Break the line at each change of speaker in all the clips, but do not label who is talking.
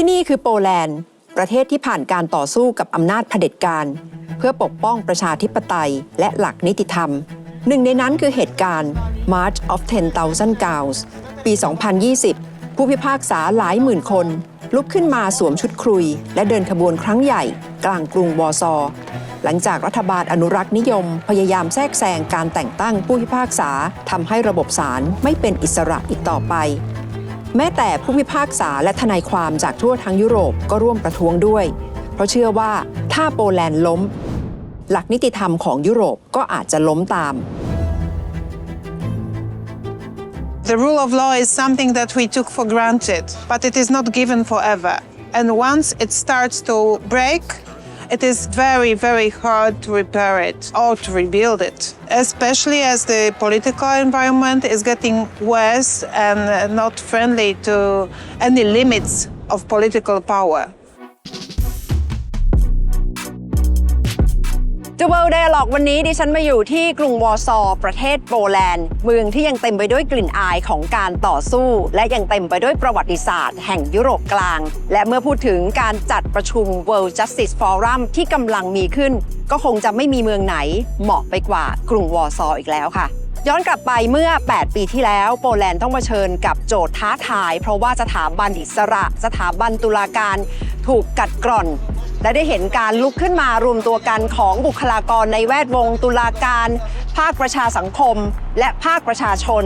ที่นี่คือโปแลนด์ ประเทศที่ผ่านการต่อสู้กับอำนาจเผด็จการ เพื่อปกป้องประชาธิปไตยและหลักนิติธรรม หนึ่งในนั้นคือเหตุการณ์ March of 10,000 Gauls ปี 2020 ผู้พิพากษาหลายหมื่นคน ลุกขึ้นมาสวมชุดครุย และเดินขบวนครั้งใหญ่ กลางกรุงวอซอ หลังจากรัฐบาลอนุรักษ์นิยม พยายามแทรกแซงการแต่งตั้งผู้พิพากษาทำให้ระบบศาลไม่เป็นอิสระอีกต่อไป แม้แต่ผู้พิพากษาและทนายความจากทั่วทั้งยุโรปก็ร่วมประท้วงด้วย เพราะเชื่อว่าถ้าโปแลนด์ล้ม หลักนิติธรรมของยุโรปก็อาจจะล้มตาม
The rule of law is something that we took for granted, but it is not given forever. And once it starts to break, it is very, very hard to repair it or to rebuild it, especially as the political environment is getting worse and not friendly to any limits of political power.
The World Dialogue วันนี้ดิฉันมาอยู่ที่กรุงวอร์ซอประเทศโปแลนด์ เมืองที่ยังเต็มไปด้วยกลิ่นอายของการต่อสู้ และยังเต็มไปด้วยประวัติศาสตร์แห่งยุโรปกลาง และเมื่อพูดถึงการจัดประชุม World Justice Forum ที่กำลังมีขึ้น ก็คงจะไม่มีเมืองไหนเหมาะไปกว่ากรุงวอร์ซออีกแล้วค่ะย้อนกลับไปเมื่อ 8 ปีที่แล้ว โปแลนด์ต้องเผชิญกับโจทย์ท้าทาย เพราะว่าสถาบันอิสระ สถาบันตุลาการ ถูกกัดกร่อน และได้เห็นการลุกขึ้นมารวมตัวกันของบุคลากรในแวดวง ตุลาการ ภาคประชาสังคม และภาคประชาชน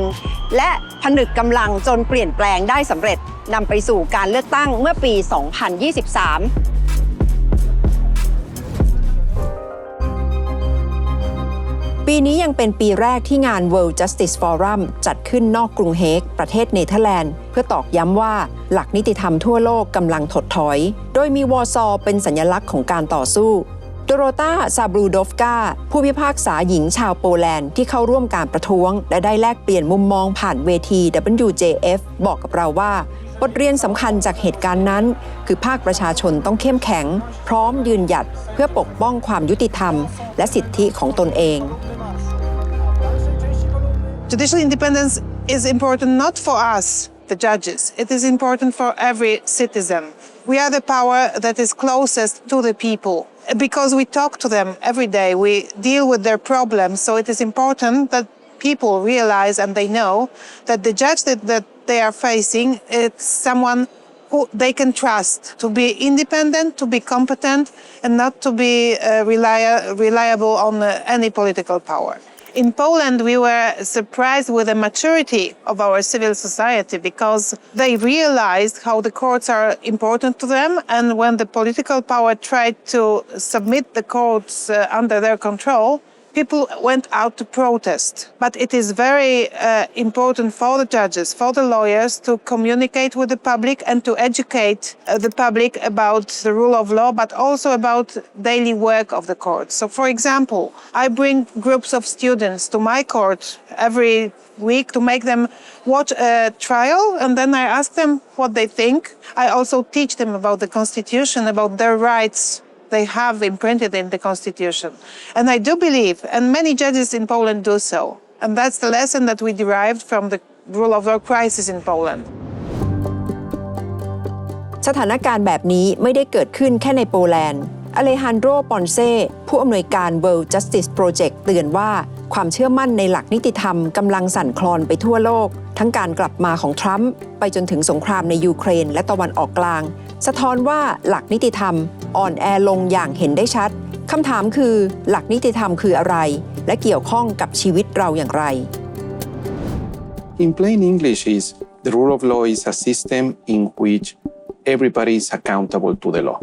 และผนึกกำลังจนเปลี่ยนแปลงได้สำเร็จนำไปสู่การเลือกตั้งเมื่อปี 2023 ปีนี้ยังเป็นปีแรกที่งาน World Justice Forum จัดขึ้นนอกกรุงเฮก ประเทศเนเธอร์แลนด์ เพื่อตอกย้ำว่าหลักนิติธรรมทั่วโลกกำลังถดถอย โดยมีวอร์ซอเป็นสัญลักษณ์ของการต่อสู้โดโรตาซาบรูดอฟกาผู้พิพากษาหญิงชาวโปแลนด์ที่เข้าร่วมการประท้วง และได้แลกเปลี่ยนมุมมองผ่านเวที WJF บอกกับเราว่า บทเรียนสำคัญจากเหตุการณ์นั้น คือภาคประชาชนต้องเข้มแข็ง พร้อมยืนหยัดเพื่อปกป้องความยุติธรรม และสิทธิของตนเอง
Judicial independence is important not for us, the judges. It is important for every citizen. We are the power that is closest to the people because we talk to them every day. We deal with their problems. So it is important that people realize and they know that the judge that, that they are facing is someone who they can trust to be independent, to be competent, and not to be uh, relia- reliable on uh, any political power. In Poland, we were surprised with the maturity of our civil society because they realized how the courts are important to them. And when the political power tried to submit the courts uh, under their control, people went out to protest. But it is very uh, important for the judges, for the lawyers to communicate with the public and to educate uh, the public about the rule of law, but also about daily work of the court. So, for example, I bring groups of students to my court every week to make them watch a trial and then I ask them what they think. I also teach them about the constitution, about their rights they have imprinted in the constitution. And I do believe, and many judges in Poland do so. And that's the lesson that we derived from the rule of law crisis in Poland.
สถานการณ์แบบนี้ไม่ได้เกิดขึ้นแค่ในโปแลนด์ อเลฮันโดร ปอนเซ่ ผู้อำนวยการ World Justice Project เตือนว่า ความเชื่อมั่นในหลักนิติธรรมกำลังสั่นคลอนไปทั่วโลก ทั้งการกลับมาของทรัมป์ไปจนถึงสงครามในยูเครน และตะวันออกกลาง สะท้อนว่าหลักนิติธรรม อ่อนแอลงอย่างเห็นได้ชัดคำถามคือหลักนิติธรรมคืออะไร และเกี่ยวข้องกับชีวิตเราอย่างไร
In plain English, is the rule of law is a system in which everybody is accountable to the law.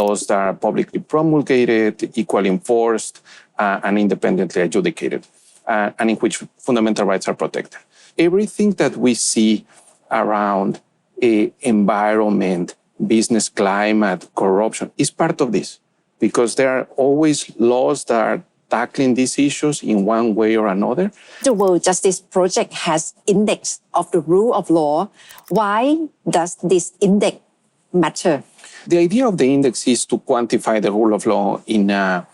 Laws that are publicly promulgated, equally enforced, uh, and independently adjudicated, uh, and in which fundamental rights are protected. Everything that we see around a environment, business climate, corruption is part of this, because there are always laws that are tackling these issues in one way or another.
The World Justice Project has index of the rule of law. Why does this index matter?
The idea of the index is to quantify the rule of law in a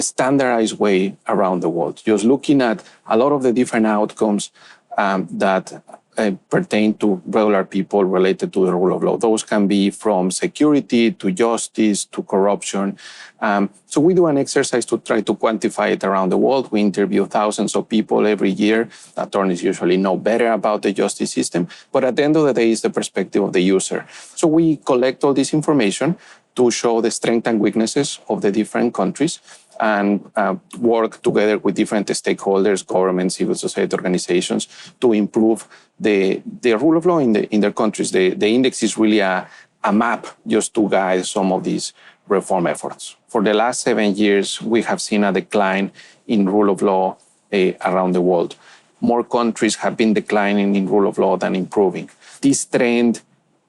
standardized way around the world, just looking at a lot of the different outcomes um, that uh, pertain to regular people related to the rule of law. Those can be from security to justice to corruption. Um, so we do an exercise to try to quantify it around the world. We interview thousands of people every year. Attorneys usually know better about the justice system, but at the end of the day, it's the perspective of the user. So we collect all this information to show the strengths and weaknesses of the different countries and uh, work together with different stakeholders, government, civil society organizations to improve the, the rule of law in, the, in their countries. The, the index is really a, a map just to guide some of these reform efforts. For the last seven years, we have seen a decline in rule of law uh, around the world. More countries have been declining in rule of law than improving. This trend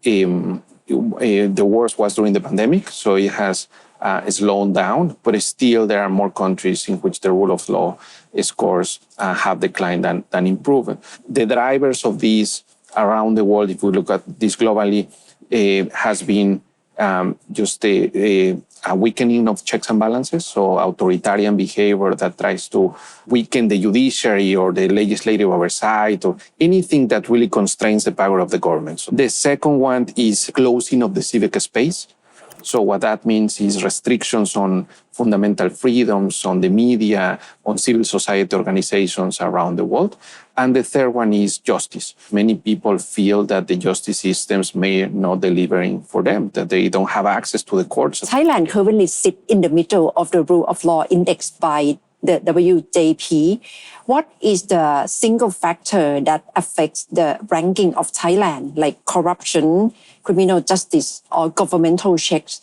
um, uh, the worst was during the pandemic, so it has uh, slowed down, but still there are more countries in which the rule of law scores uh, have declined than, than improved. The drivers of these around the world, if we look at this globally, uh, has been um, just a, a, a, weakening of checks and balances, so authoritarian behavior that tries to weaken the judiciary or the legislative oversight or anything that really constrains the power of the government. So the second one is closing of the civic space. So what that means is restrictions on fundamental freedoms, on the media, on civil society organizations around the world. And the third one is justice. Many people feel that the justice systems may not delivering for them, that they don't have access to the courts.
Thailand currently sits in the middle of the rule of law index by the WJP. What is the single factor that affects the ranking of Thailand, like corruption, criminal justice, or governmental checks?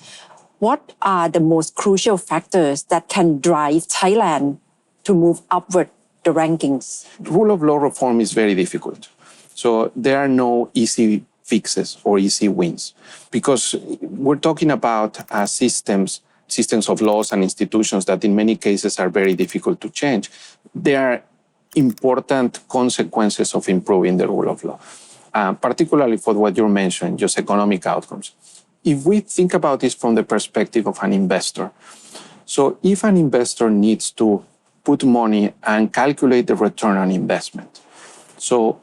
What are the most crucial factors that can drive Thailand to move upward the rankings?
Rule of law reform is very difficult. So there are no easy fixes or easy wins because we're talking about uh, systems systems of laws and institutions that in many cases are very difficult to change. There are important consequences of improving the rule of law, uh, particularly for what you mentioned, just economic outcomes. If we think about this from the perspective of an investor, so if an investor needs to put money and calculate the return on investment, so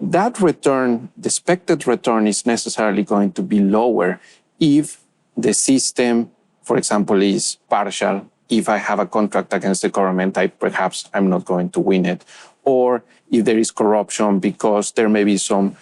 that return, the expected return is necessarily going to be lower if the system for example, is partial. If I have a contract against the government, I perhaps I'm not going to win it. Or if there is corruption because there may be some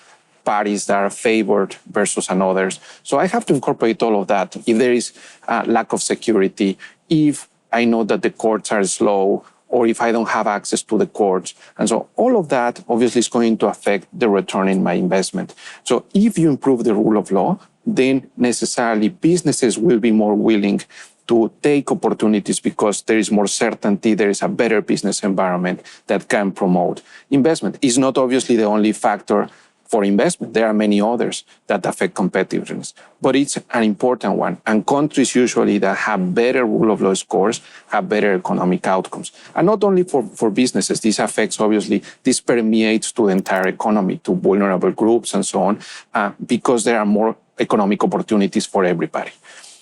parties that are favored versus others. So I have to incorporate all of that. If there is a lack of security, if I know that the courts are slow, or if I don't have access to the courts. And so all of that obviously is going to affect the return in my investment. So if you improve the rule of law, then necessarily businesses will be more willing to take opportunities because there is more certainty, there is a better business environment that can promote investment. It's not obviously the only factor for investment. There are many others that affect competitiveness, but it's an important one. And countries usually that have better rule of law scores have better economic outcomes. And not only for, for businesses, this affects obviously, this permeates to the entire economy, to vulnerable groups and so on, uh, because there are more economic opportunities for everybody.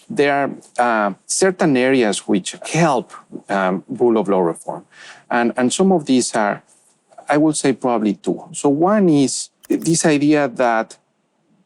There are uh, certain areas which help um, rule of law reform. And, and some of these are, I would say, probably two. So, one is this idea that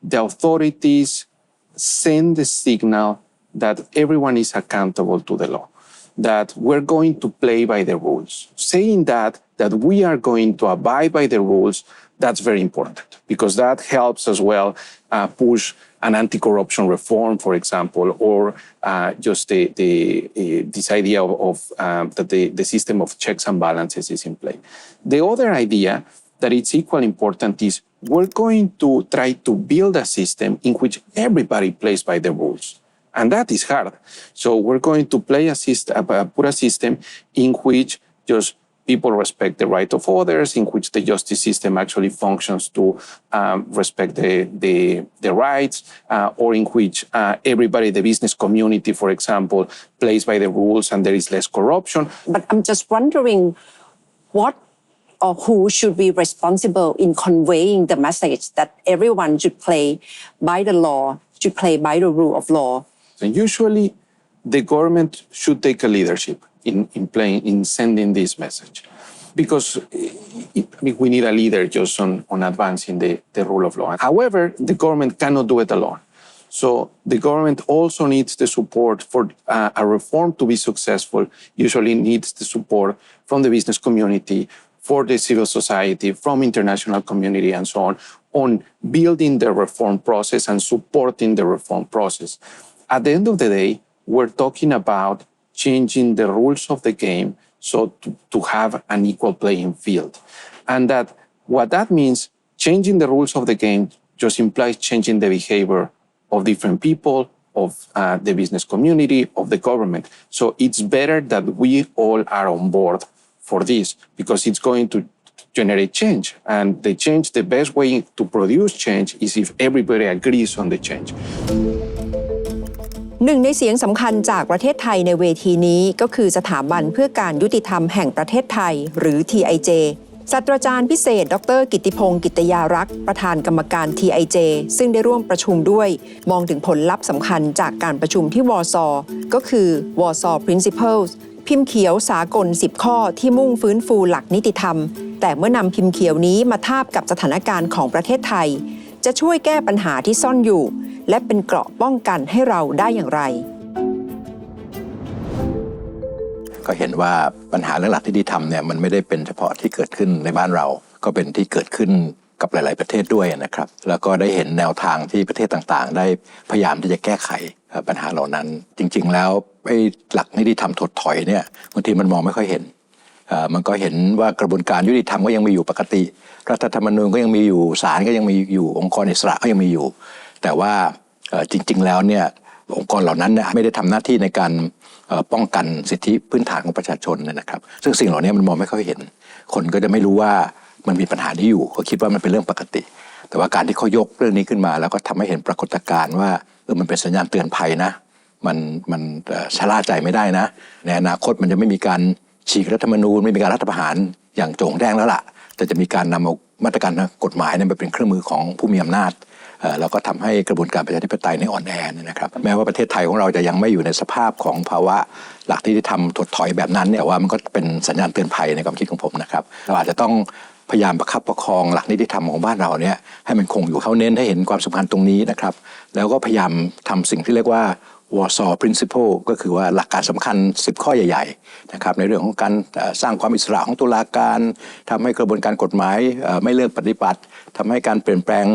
the authorities send the signal that everyone is accountable to the law, that we're going to play by the rules. Saying that, that we are going to abide by the rules, that's very important because that helps as well uh, push an anti-corruption reform, for example, or uh, just the, the uh, this idea of, of um, that the, the system of checks and balances is in play. The other idea that it's equally important is we're going to try to build a system in which everybody plays by the rules. And that is hard. So we're going to play a system, put a system in which just people respect the right of others, in which the justice system actually functions to um, respect the, the, the rights, uh, or in which uh, everybody, the business community, for example, plays by the rules and there is less corruption.
But I'm just wondering what or who should be responsible in conveying the message that everyone should play by the law, should play by the rule of law.
And usually the government should take a leadership in, in playing, in sending this message. because I mean, we need a leader just on, on advancing the, the rule of law. However, the government cannot do it alone. So the government also needs the support for uh, a reform to be successful, usually needs the support from the business community, for the civil society, from international community and so on, on building the reform process and supporting the reform process. At the end of the day, we're talking about changing the rules of the game so to, to have an equal playing field. And that what that means, changing the rules of the game just implies changing the behavior of different people, of uh, the business community, of the government. So it's better that we all are on board for this because it's going to generate change. And the change, the best way to produce change is if everybody agrees on the change.
หนึ่งในเสียงสำคัญจากประเทศไทยในเวทีนี้ก็คือสถาบันเพื่อการยุติธรรมแห่งประเทศไทย หรือ TIJ ศาสตราจารย์พิเศษ ดร กิติพงศ์กิตยารักษ์ ประธานกรรมการ TIJ ซึ่งได้ร่วมประชุมด้วย มองถึงผลลัพธ์สำคัญจากการประชุมที่วอซอก็คือ w a r s a w Principles พิมพ์เขียวสากล 10 ข้อที่มุ่งฟื้นฟูหลักนิติธรรม แต่เมื่อนำพิมพ์เขียวนี้มาทาบกับสถานการณ์ของประเทศไทย จะช่วยแก้ปัญหาที่ซ่อนอยู่ และเป็นเกราะป้องกันให้เราได้อย่างไร
ก็เห็นว่าปัญหาเรื่องหลักที่ดีทำเนี่ยมันไม่ได้เป็นเฉพาะที่เกิดขึ้นในบ้านเรา ก็เป็นที่เกิดขึ้นกับหลาย ๆ ประเทศด้วยนะครับ แล้วก็ได้เห็นแนวทางที่ประเทศต่าง ๆ ได้พยายามที่จะแก้ไข ปัญหาเหล่านั้น จริง ๆ แล้วไอ้หลักนิติธรรมถดถอยเนี่ยบางทีมันมองไม่ค่อยเห็นมันก็เห็นว่ากระบวนการยุติธรรมก็ยังมีอยู่ปกติ รัฐธรรมนูญก็ยังมีอยู่ศาลก็ยังมีอยู่องค์กรอิสระก็ยังมีอยู่ แต่ว่าจริง ๆ แล้วเนี่ยองค์กรเหล่านั้นเนี่ยไม่ได้ทำหน้าที่ในการป้องกันสิทธิพื้นฐานของประชาชนนะครับ ซึ่งสิ่งเหล่านี้มันมองไม่ค่อยเห็น คนก็จะไม่รู้ว่ามันมีปัญหานี้อยู่เขาคิดว่ามันเป็นเรื่องปกติ แต่ว่าการที่เขายกเรื่องนี้ขึ้นมา แล้วก็ทำให้เห็นปรากฏการณ์ว่า ออมันเป็นสัญญาณเตือนภัยนะ มันมันชะล่าใจไม่ได้นะ ในอนาคตมันจะไม่มีการฉีกรัฐธรรมนูญไม่มีการรัฐประหารอย่างโจ่งแจ้งแล้วล่ะ แต่จะมีการนำเอามาตรการทางกฎหมายเนี่ยมาเป็นเครื่องมือของผู้มีอำนาจเอ่อแล้วก็ทำให้กระบวนการประชาธิปไตยในอ่อนแอเนยนะครับแม้ว่าประเทศไทยของเราจะยังไม่อยู่ในสภาพของภาวะหลักที่ทำถดถอยแบบนั้นเนี่ยว่ามันก็เป็นสัญญาณเตือนภัยในความคิดของผมนะครับเราอาจจะต้องพยายามประคับประคองหลักนิติธรรมของบ้านเราเนี่ยให้มันคงอยู่เขาเน้นให้เห็นความสำคัญตรงนี้นะครับ แล้วก็พยายามทำสิ่งที่เรียกว่า Warsaw Principle ก็คือว่าหลักการสำคัญ 10 ข้อใหญ่ๆนะครับในเรื่องของการสร้างความอิสระของตุลาการทำให้กระบวนการกฎหมายไม่เลือกปฏิบัติทำให้การเปลี่ยนแปลง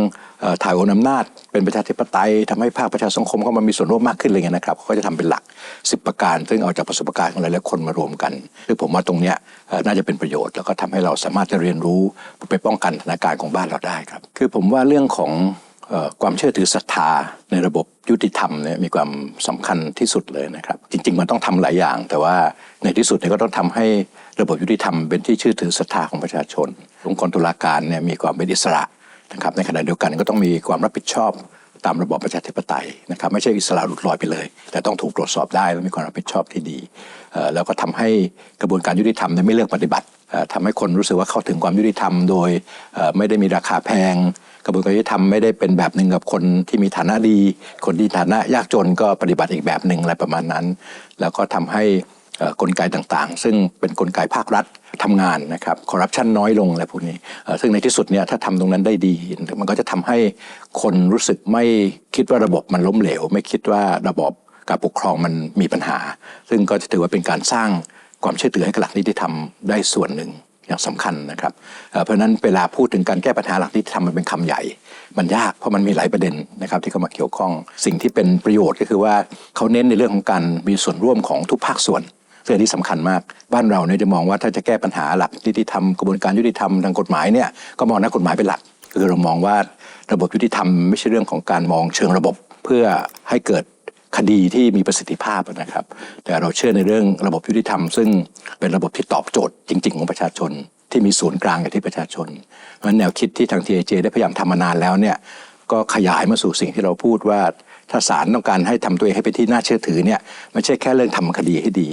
ถ่ายโอนอำนาจ เป็นประชาธิปไตยทำให้ภาคประชาสังคมเข้ามามีส่วนร่วมมากขึ้นอะไรเงี้ยนะครับเขาก็จะทำเป็นหลัก 10 ประการ ซึ่งเอาจากประสบการณ์ของหลายๆคนมารวมกันซึ่งผมว่าตรงเนี้ยน่าจะเป็นประโยชน์ แล้วก็ทำให้เราสามารถจะเรียนรู้ไปป้องกันสถานการณ์ของบ้านเราได้ครับคือผมว่าเรื่องของ ความเชื่อถือศรัทธาในระบบยุติธรรมเนี่ยมีความสำคัญที่สุดเลยนะครับ จริง ๆ มันต้องทำหลายอย่าง แต่ว่าในที่สุดเนี่ยก็ต้องทำให้ระบบยุติธรรมเป็นที่เชื่อถือศรัทธาของประชาชนองค์กรตุลาการเนี่ยมีความเป็นอิสระนะครับในขณะเดียวกันก็ต้องมีความรับผิดชอบตามระบอบประชาธิปไตยนะครับไม่ใช่อิสระหลุดลอยไปเลย แต่ต้องถูกตรวจสอบได้และมีความรับผิดชอบที่ดี แล้วก็ทำให้กระบวนการยุติธรรมไม่เลือกปฏิบัติ ทำให้คนรู้สึกว่าเข้าถึงความยุติธรรม โดยไม่ได้มีราคาแพง กระบวนการยุติธรรมไม่ได้เป็นแบบหนึ่งกับคนที่มีฐานะดี คนที่ฐานะยากจนก็ปฏิบัติอีกแบบหนึ่งอะไรประมาณนั้น แล้วก็ทำให้กลไกต่างๆ ซึ่งเป็นกลไกภาครัฐทำงานนะครับคอร์รัปชันน้อยลงอะไรพวกนี้ ซึ่งในที่สุดเนี่ยถ้าทำตรงนั้นได้ดี มันก็จะทำให้คนรู้สึกไม่คิดว่าระบบมันล้มเหลว ไม่คิดว่าระบบการปกครองมันมีปัญหา ซึ่งก็จะถือว่าเป็นการสร้าง ความเชื่อถือให้กับหลักนิติธรรมได้ส่วนหนึ่งอย่างสำคัญนะครับเพราะฉะนั้นเวลาพูดถึงการแก้ปัญหาหลักที่ทำมันเป็นคำใหญ่ มันยากเพราะมันมีหลายประเด็นนะครับที่เข้ามาเกี่ยวข้อง สิ่งที่เป็นประโยชน์ก็คือว่าเขาเน้นในเรื่องของการมีส่วนร่วมของทุกภาคส่วนซึ่อันนี้สำคัญมาก บ้านเราเนี่ยจะมองว่าถ้าจะแก้ปัญหาหลักนิติธรรมกระบวนการยุติธรรมทางกฎหมายเนี่ยก็มองนักกฎหมายเป็นหลักคือเรามองว่าระบบยุติธรรมไม่ใช่เรื่องของการมองเชิงระบบ เพื่อให้เกิด คดีที่มีประสิทธิภาพนะครับ แต่เราเชื่อในเรื่องระบบยุติธรรม ซึ่งเป็นระบบที่ตอบโจทย์จริง ๆ ของประชาชน ที่มีศูนย์กลางอยู่ที่ประชาชนเพราะฉะนั้นแนวคิดที่ทาง TIJ ได้พยายามทำมานานแล้วเนี่ยก็ขยายมาสู่สิ่งที่เราพูดว่าถ้าศาลต้องการให้ทำตัวเองให้เป็นที่น่าเชื่อถือเนี่ยไม่ใช่แค่เรื่องทำคดีให้ดี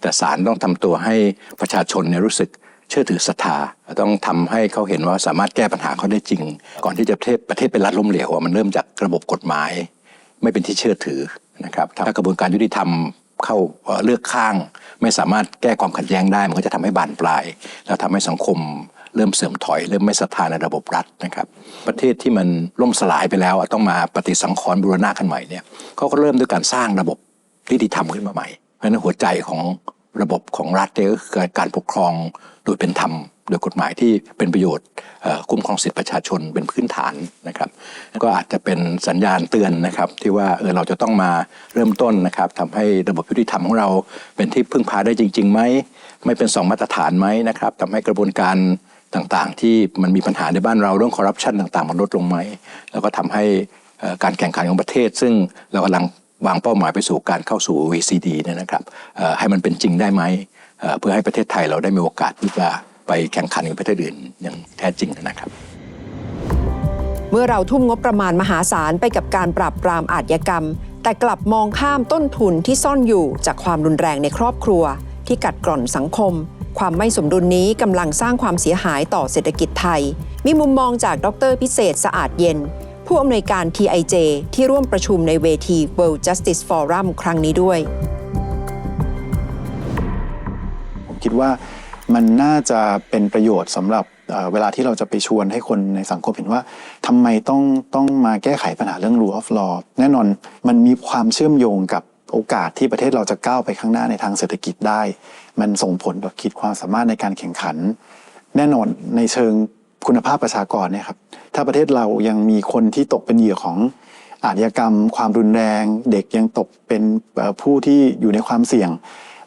แต่ศาลต้องทำตัวให้ประชาชนเนี่ยรู้สึกเชื่อถือศรัทธาต้องทำให้เขาเห็นว่าสามารถแก้ปัญหาเขาได้จริง ก่อนที่จะประเทศประเทศเป็นรัฐล้มเหลวมันเริ่มจากระบบกฎหมาย ไม่เป็นที่เชื่อถือ นะครับถ้ากระบวนการยุติธรรมเข้าเอ่อเลือกข้าง ไม่สามารถแก้ความขัดแย้งได้ มันก็จะทำให้บานปลาย แล้วทำให้สังคมเริ่มเสื่อมถอย เริ่มไม่ศรัทธาในระบบรัฐนะครับ ประเทศที่มันล่มสลายไปแล้วอะต้องมาปฏิสังขรณ์บูรณะกันใหม่เนี่ยเขาก็เริ่มด้วยการสร้างระบบนิติธรรมขึ้นมาใหม่เพราะฉะนั้นหัวใจของระบบของรัฐเนี่ยก็คือการปกครองโดยเป็นธรรม โดยกฎหมายที่เป็นประโยชน์คุ้มครองสิทธิประชาชนเป็นพื้นฐานนะครับ ก็อาจจะเป็นสัญญาณเตือนนะครับ ที่ว่าเออเราจะต้องมาเริ่มต้นนะครับทำให้ระบบยุติธรรมของเราเป็นที่พึ่งพาได้จริงๆไหมไม่เป็นสองมาตรฐานไหมนะครับทำให้กระบวนการต่างๆ ที่มันมีปัญหาในบ้านเราเรื่องคอร์รัปชันต่างๆ มันลดลงไหมแล้วก็ทำให้การแข่งขันของประเทศ ซึ่งเรากำลังวางเป้าหมายไปสู่การเข้าสู่ OECD เนี่ยนะครับให้มันเป็นจริงได้ไหมเอ่อเพื่อให้ประเทศไทยเราได้มีโอกาสที่จะ ไปแข่งขันกับประเทศอื่นอย่างแท้จริงนะครับ
เมื่อเราทุ่มงบประมาณมหาศาลไปกับการปราบปรามอาชญากรรม แต่กลับมองข้ามต้นทุนที่ซ่อนอยู่จากความรุนแรงในครอบครัว ที่กัดกร่อนสังคม ความไม่สมดุลนี้กำลังสร้างความเสียหายต่อเศรษฐกิจไทย มีมุมมองจากดรพิเศษสะอาดเย็น ผู้อำนวยการ TIJ ที่ร่วมประชุมในเวที World Justice Forum ครั้งนี้ด้วย
ผมคิดว่า มันน่าจะเป็นประโยชน์สำหรับเวลาที่เราจะไปชวนให้คนในสังคมเห็นว่าทำไมต้องต้องมาแก้ไขปัญหาเรื่อง rule of law แน่นอนมันมีความเชื่อมโยงกับโอกาสที่ประเทศเราจะก้าวไปข้างหน้าในทางเศรษฐกิจได้ มันส่งผลต่อขีดความสามารถในการแข่งขัน แน่นอนในเชิงคุณภาพประชากรเนี่ยครับถ้าประเทศเรายังมีคนที่ตกเป็นเหยื่อของอาชญากรรม ความรุนแรง เด็กยังตกเป็นผู้ที่อยู่ในความเสี่ยง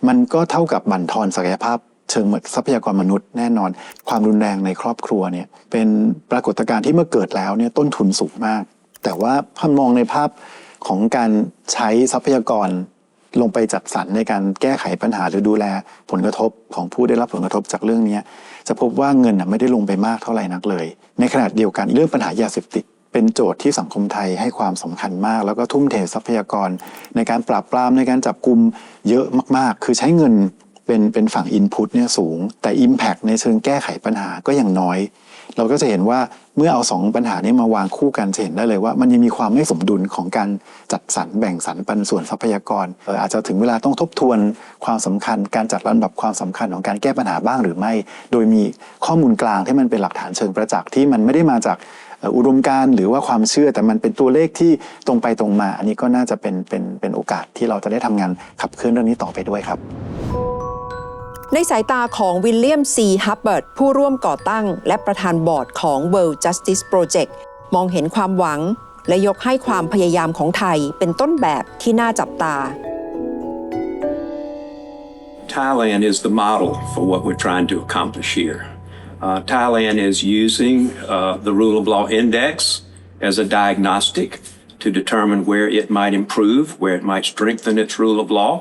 มันก็เท่ากับบั่นทอนศักยภาพ เชิงทรัพยากรมนุษย์แน่นอน ความรุนแรงในครอบครัวเนี่ยเป็นปรากฏการณ์ที่เมื่อเกิดแล้วเนี่ยต้นทุนสูงมาก แต่ว่าพอมองในภาพของการใช้ทรัพยากรลงไปจัดสรรในการแก้ไขปัญหาหรือดูแลผลกระทบของผู้ได้รับผลกระทบจากเรื่องนี้จะพบว่าเงินน่ะไม่ได้ลงไปมากเท่าไหร่นักเลย ในขณะเดียวกันเรื่องปัญหายาเสพติดเป็นโจทย์ที่สังคมไทยให้ความสำคัญมาก แล้วก็ทุ่มเททรัพยากร ในการปราบปรามในการจับกลุ่มเยอะมากๆ คือใช้เงิน เป็นเป็นฝั่งอินพุตเนี่ยสูง แต่ Impact ในเชิงแก้ไขปัญหาก็ยังน้อย เราก็จะเห็นว่าเมื่อเอาสองปัญหานี้มาวางคู่กันจะเห็นได้เลยว่า มันยังมีความไม่สมดุลของการจัดสรรแบ่งสรรปันส่วนทรัพยากรอาจจะถึงเวลาต้องทบทวนความสำคัญ การจัดลำดับความสำคัญของการแก้ปัญหาบ้างหรือไม่ โดยมีข้อมูลกลางที่มันเป็นหลักฐานเชิงประจักษ์ที่มันไม่ได้มาจากอุดมการณ์หรือว่าความเชื่อแต่มันเป็นตัวเลขที่ตรงไปตรงมา อันนี้ก็น่าจะเป็นเป็นเป็นโอกาสที่เราจะได้ทำงานขับเคลื่อนเรื่องนี้ต่อไปด้วยครับ
ในสายตาของวิลเลียมซีฮับเบิร์ตผู้ร่วมก่อตั้ง และประธานบอร์ดของ World Justice Project มองเห็นความหวัง และยกให้ความพยายามของไทยเป็นต้นแบบที่น่าจับตา
Thailand is the model for what we're trying to accomplish here. Uh, Thailand is using uh, the Rule of Law Index as a diagnostic to determine where it might improve, where it might strengthen its rule of law.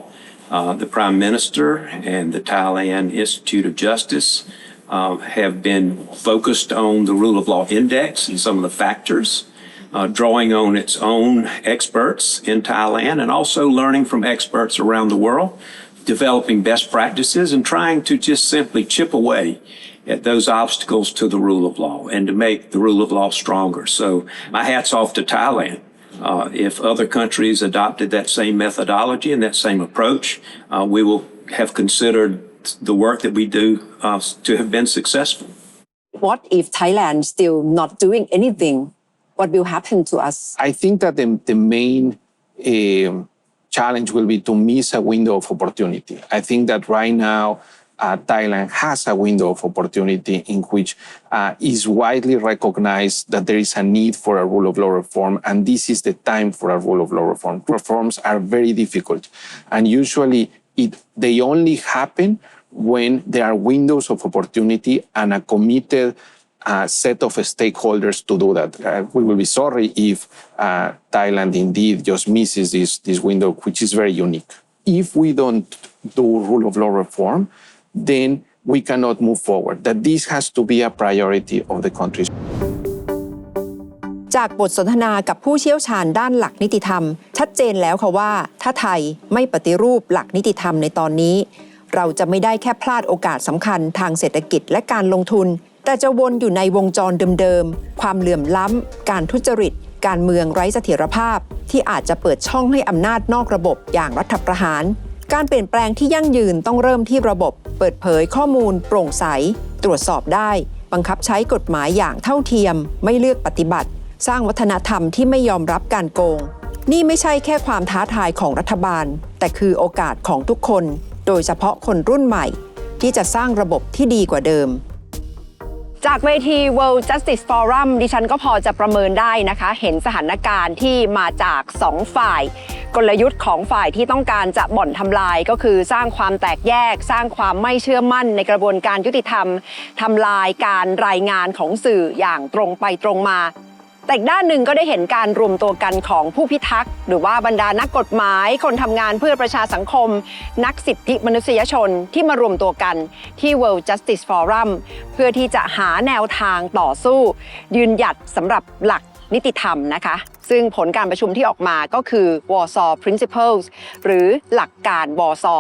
Uh, the Prime Minister and the Thailand Institute of Justice uh, have been focused on the Rule of Law Index and some of the factors uh, drawing on its own experts in Thailand and also learning from experts around the world, developing best practices and trying to just simply chip away at those obstacles to the rule of law and to make the rule of law stronger. So my hat's off to Thailand. Uh, if other countries adopted that same methodology and that same approach, uh, we will have considered the work that we do uh, to have been successful.
What if Thailand still not doing anything? What will happen to us?
I think that the, the main um, challenge will be to miss a window of opportunity. I think that right now, uh, Thailand has a window of opportunity in which uh, is widely recognized that there is a need for a rule of law reform, and this is the time for a rule of law reform. Reforms are very difficult, and usually it, they only happen when there are windows of opportunity and a committed uh, set of stakeholders to do that. Uh, we will be sorry if uh, Thailand indeed just misses this, this window, which is very unique. If we don't do rule of law reform, then we cannot move forward. That this has to be a priority of the country.
จากบทสนทนากับผู้เชี่ยวชาญด้านหลักนิติธรรม ชัดเจนแล้วค่ะว่า ถ้าไทยไม่ปฏิรูปหลักนิติธรรมในตอนนี้ เราจะไม่ได้แค่พลาดโอกาสสำคัญทางเศรษฐกิจและการลงทุน แต่จะวนอยู่ในวงจรเดิมๆ ความเหลื่อมล้ำ การทุจริต การเมืองไร้เสถียรภาพ ที่อาจจะเปิดช่องให้อำนาจนอกระบบอย่างรัฐประหาร การเปลี่ยนแปลงที่ยั่งยืนต้องเริ่มที่ระบบ เปิดเผยข้อมูลโปร่งใส ตรวจสอบได้ บังคับใช้กฎหมายอย่างเท่าเทียม ไม่เลือกปฏิบัติ สร้างวัฒนธรรมที่ไม่ยอมรับการโกง นี่ไม่ใช่แค่ความท้าทายของรัฐบาล แต่คือโอกาสของทุกคน โดยเฉพาะคนรุ่นใหม่ ที่จะสร้างระบบที่ดีกว่าเดิมจากเวที World Justice Forum ดิฉันก็พอจะประเมินได้นะคะ เห็นสถานการณ์ที่มาจาก 2 ฝ่าย กลยุทธ์ของฝ่ายที่ต้องการจะบ่อนทำลายก็คือสร้างความแตกแยก สร้างความไม่เชื่อมั่นในกระบวนการยุติธรรมทำลายการรายงานของสื่ออย่างตรงไปตรงมาแต่ด้านหนึ่งก็ได้เห็นการรวมตัวกันของผู้พิทักษ์ หรือว่าบรรดานักกฎหมาย คนทำงานเพื่อประชาสังคม นักสิทธิมนุษยชนที่มารวมตัวกันที่ World Justice Forum เพื่อที่จะหาแนวทางต่อสู้ ยืนหยัดสำหรับหลัก นิติธรรมนะคะ ซึ่งผลการประชุมที่ออกมาก็คือ Warsaw Principles หรือหลักการวอซอ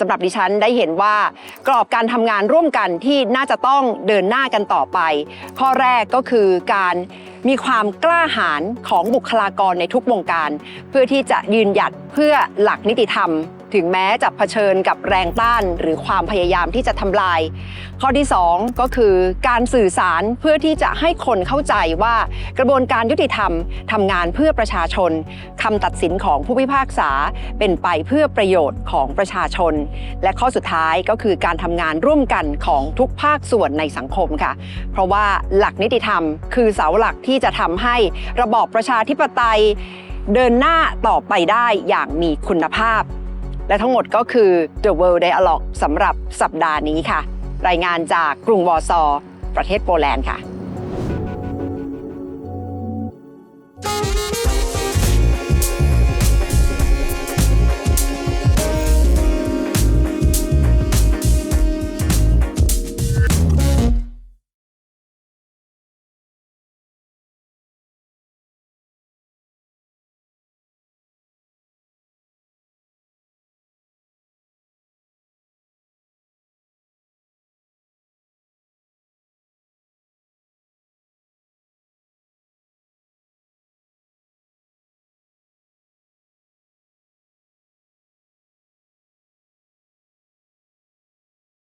สำหรับดิฉันได้เห็นว่ากรอบการทำงานร่วมกันที่น่าจะต้องเดินหน้ากันต่อไป ข้อแรกก็คือการมีความกล้าหาญของบุคลากรในทุกวงการ เพื่อที่จะยืนหยัดเพื่อหลักนิติธรรม ถึงแม้จะเผชิญกับแรงต้านหรือความพยายามที่จะทำลาย ข้อที่ 2 ก็คือการสื่อสารเพื่อที่จะให้คนเข้าใจว่ากระบวนการยุติธรรมทำงานเพื่อประชาชนคำตัดสินของผู้พิพากษาเป็นไปเพื่อประโยชน์ของประชาชน และข้อสุดท้ายก็คือการทำงานร่วมกันของทุกภาคส่วนในสังคมค่ะ เพราะว่าหลักนิติธรรม คือเสาหลักที่จะทำให้ระบอบประชาธิปไตย เดินหน้าต่อไปได้อย่างมีคุณภาพ และทั้งหมดก็คือ The World Dialogue สำหรับสัปดาห์นี้ค่ะ รายงานจากกรุงวอร์ซอ ประเทศโปแลนด์ค่ะ